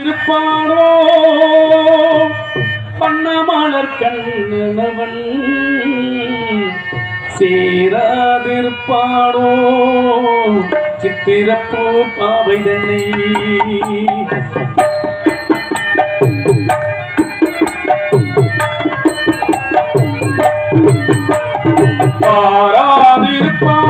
இருப்பானோ பண்ணமாளர் கண்ணவன் சேராதிருப்பானோ சித்திரப்பூ பாவைதனை. பாராதிருப்பான்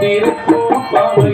திருப்பூப்பாவை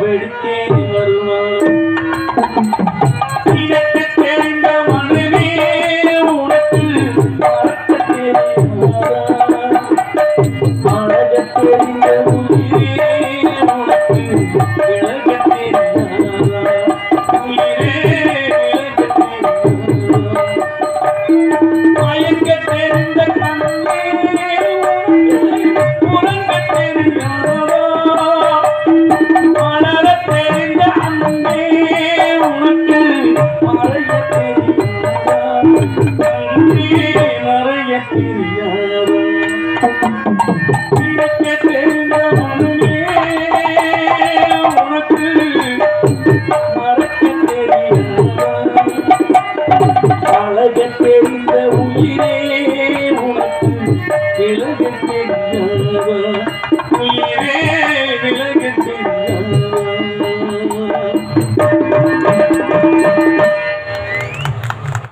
வெடித்தேன்? நிறைய தெரிந்த உயிரே உனக்கு விலக தெரியாத